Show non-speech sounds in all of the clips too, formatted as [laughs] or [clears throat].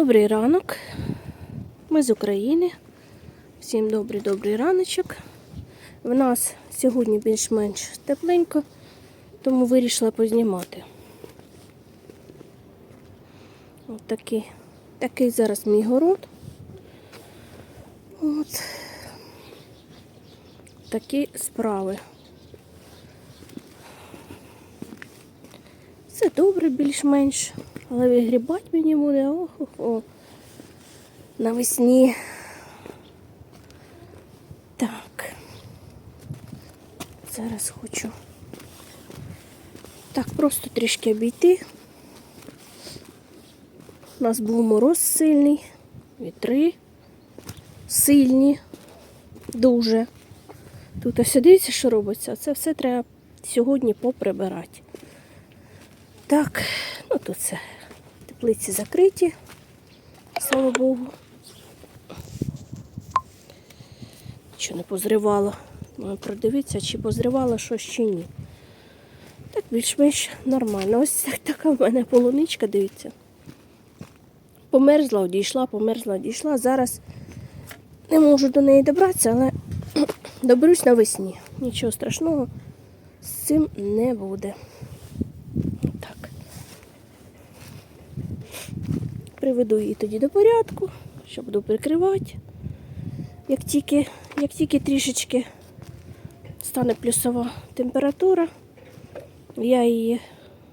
Добрий ранок. Ми з України. Всім добрий добрий раночок. В нас сьогодні більш-менш тепленько, тому вирішила познімати. От такий, такий зараз мій город. От. Такі справи. Все добре більш-менш, але вигрібати мені буде ох, ох, ох. Навесні. Так. Зараз хочу. Так, просто трішки обійти. У нас був мороз сильний, вітри сильні, дуже. Тут ось дивіться, що робиться. Це все треба сьогодні поприбирати. Так, ну тут все. Теплиці закриті, слава Богу. Що не позривало. Маю продивитися, чи позривало щось чи ні. Так більш-менш нормально. Ось так, така в мене полуничка, дивіться. Померзла, одійшла, померзла, одійшла. Зараз не можу до неї добратися, але [clears throat] доберусь навесні. Нічого страшного з цим не буде. Так. Приведу її тоді до порядку, що буду прикривати. Як тільки, як тільки трішечки стане плюсова температура, я її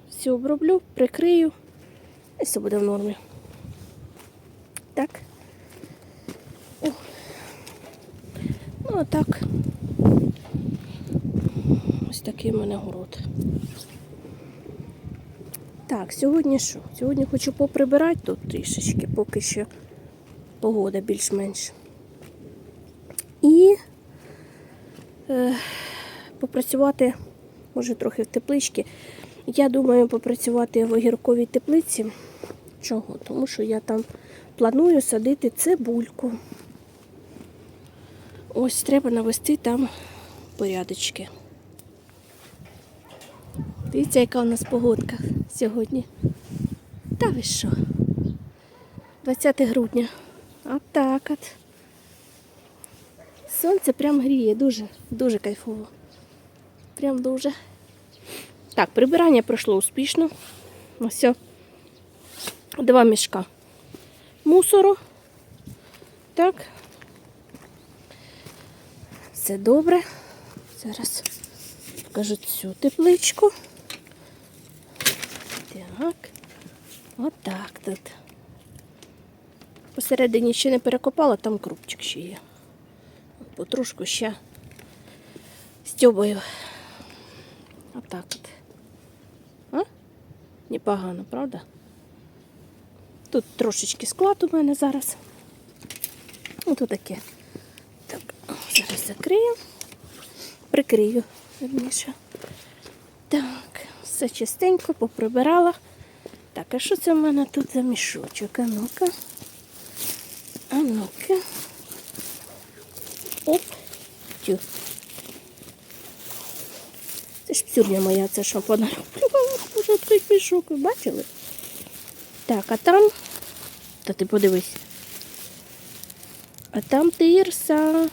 всю оброблю, прикрию і все буде в нормі. Так. О. Ну, а так. Ось такий в мене город. Так, сьогодні що? Сьогодні хочу поприбирати тут трішечки, поки що погода більш-менш. І е, попрацювати, може, трохи в тепличці. Я думаю, попрацювати в огірковій теплиці. Чого? Тому що я там планую садити цибульку. Ось треба навести там порядочки. Дивіться, яка у нас погодка сьогодні. Та ви що? 20 грудня. А так от. Сонце прям гріє, дуже, дуже кайфово. Прям дуже. Так, прибирання пройшло успішно. Ось. Два мішка мусору. Так. Все добре. Зараз покажу цю тепличку. Так. Отак тут. Посередині ще не перекопала, там крупчик ще є. Потрошку ще стьобаю. Отак от. А? Непогано, правда? Тут трошечки склад у мене зараз. Ось таке. Так, зараз закрию, прикрию, верніше. Так, все чистенько, поприбирала. Так, а що це в мене тут за мішочок? А ну-ка. А ну-ка. Оп. Тю. Це ж псюрня моя, це що понароблювала. [laughs] Боже, той мішок, ви бачили? Так, а там. Та ти подивись. А там тирса.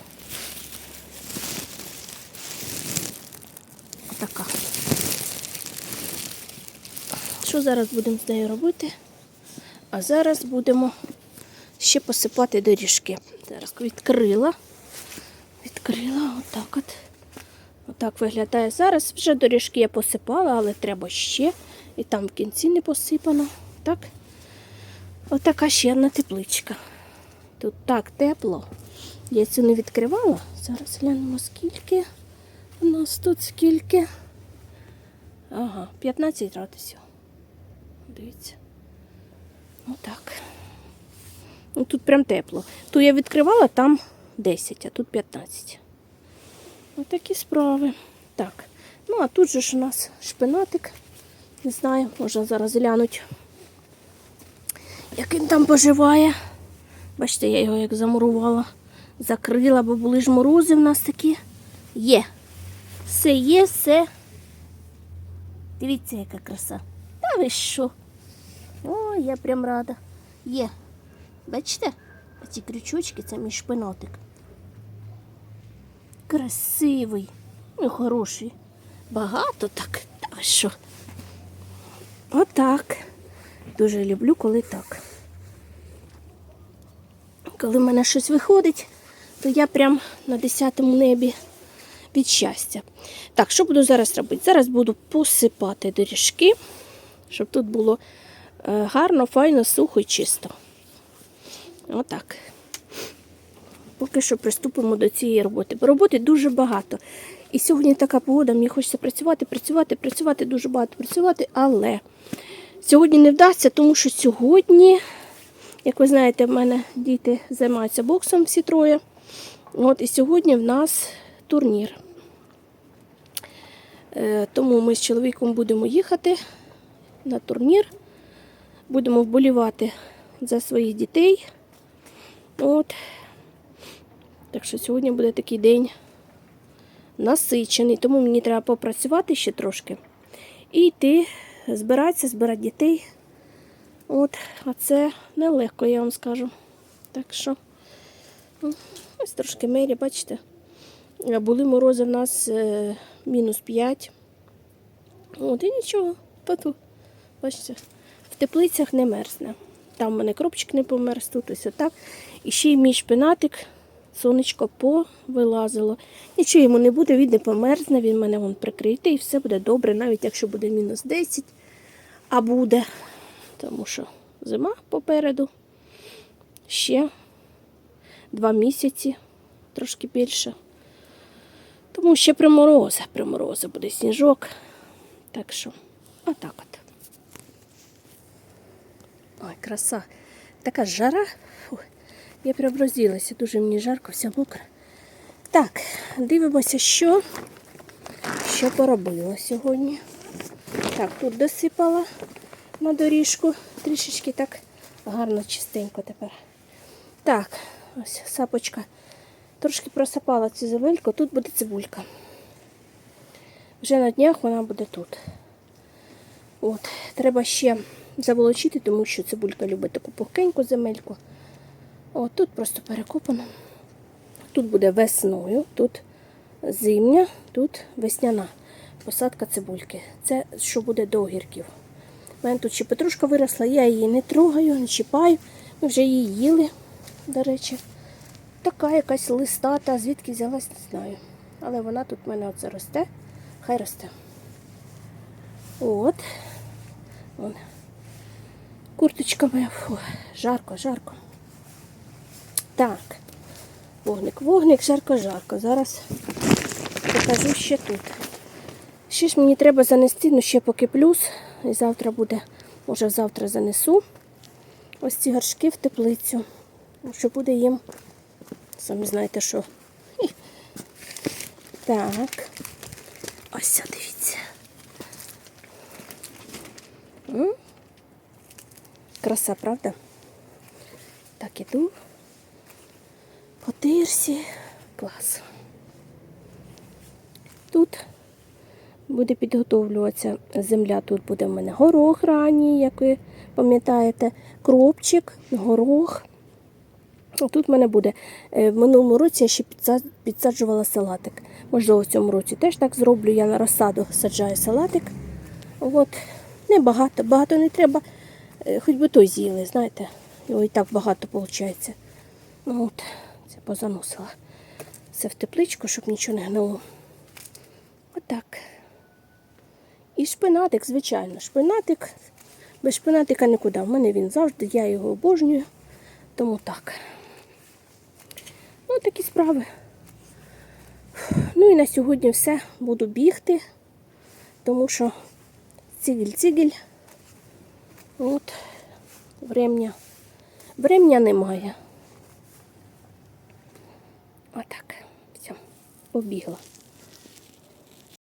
Отака. Що зараз будемо з нею робити? А зараз будемо ще посипати доріжки. Зараз відкрила. Відкрила отак от. Отак виглядає зараз. Вже доріжки я посипала, але треба ще. І там в кінці не посипано. Так? Отака ще одна тепличка. Тут так тепло. Я цю не відкривала. Зараз глянемо скільки. У нас тут скільки. Ага, 15 градусів. Дивіться. Отак. Ну, тут прям тепло. Ту я відкривала, там 10, а тут 15. Отакі справи. Так. Ну, а тут же ж у нас шпинатик. Не знаю, можна зараз глянути, як він там поживає. Бачите, я його як замурувала, закрила, бо були ж морози в нас такі. Є. Все є, все. Дивіться, яка краса. Та ви що? Я прям рада. Є. Бачите? Ці крючочки це мій шпинотик. Красивий, ну хороший. Багато так. Та що? Отак. Дуже люблю, коли так. Коли в мене щось виходить, то я прям на 10 небі від щастя. Так, що буду зараз робити? Зараз буду посипати доріжки, щоб тут було гарно, файно, сухо і чисто. Отак. Поки що приступимо до цієї роботи. Бо роботи дуже багато. І сьогодні така погода, мені хочеться працювати, працювати, працювати, дуже багато працювати, але сьогодні не вдасться, тому що сьогодні, як ви знаєте, в мене діти займаються боксом всі троє. От, і сьогодні в нас турнір. Е, Тому ми з чоловіком будемо їхати на турнір. Будемо вболівати за своїх дітей. От. Так що сьогодні буде такий день насичений, тому мені треба попрацювати ще трошки. І йти, збиратися, збирати дітей. От, а це нелегко, я вам скажу. Так що, ну, ось трошки мері, бачите. Е, Були морози в нас е, мінус 5. От і нічого, поту. Бачите, в теплицях не мерзне. Там в мене кропчик не померз, тут ось отак. І ще й мій шпинатик, сонечко повилазило. Нічого йому не буде, він не померзне, він мене вон прикритий, і все буде добре, навіть якщо буде мінус 10, а буде. Тому що зима попереду. Ще два місяці, трошки більше. Тому ще примороза, примороза буде сніжок. Так що, отак от. Ой, краса. Така жара. Фу, я прям дуже мені жарко, вся мокра. Так, дивимося, що, що поробила сьогодні. Так, тут досипала на доріжку. Трішечки так гарно, чистенько тепер. Так, ось сапочка. Трошки просипала цю земельку, тут буде цибулька. Вже на днях вона буде тут. От, треба ще заволочити, тому що цибулька любить таку пухкеньку земельку. От тут просто перекопано. Тут буде весною, тут зимня, тут весняна посадка цибульки. Це що буде до огірків. У мене тут ще петрушка виросла, я її не трогаю, не чіпаю. Ми вже її їли, до речі. Така якась листата, звідки взялась, не знаю. Але вона тут в мене оце росте. Хай росте. От. Вон. Курточка моя. Фу, жарко, жарко. Так. Вогник, вогник, жарко, жарко. Зараз покажу ще тут. Ще ж мені треба занести, ну ще поки плюс. І завтра буде, може завтра занесу ось ці горшки в теплицю. Ну, Що буде їм. Самі знаєте що. Так. Ось дивіться. Краса, правда? Так, іду. По тирсі. Клас. Тут буде підготовлюватися земля. Тут буде в мене горох ранній, як ви пам'ятаєте, кропчик, горох. Тут в мене буде. е, В минулому році я ще підсаджувала салатик. Можливо, в цьому році теж так зроблю. Я на розсаду саджаю салатик. От. Небагато, багато не треба. Е, Хоч би той з'їли, знаєте. Його і так багато виходить. Ну от, це позаносила. Все в тепличку, щоб нічого не гнило. Отак. І шпинатик, звичайно. Шпинатик. Без шпинатика нікуди. В мене він завжди, я його обожнюю. Тому так. Ну, такі справи. Ну і на сьогодні все. Буду бігти, тому що цигіль-цигіль. От, врем'я. Врем'я немає. Отак. Все, побігла.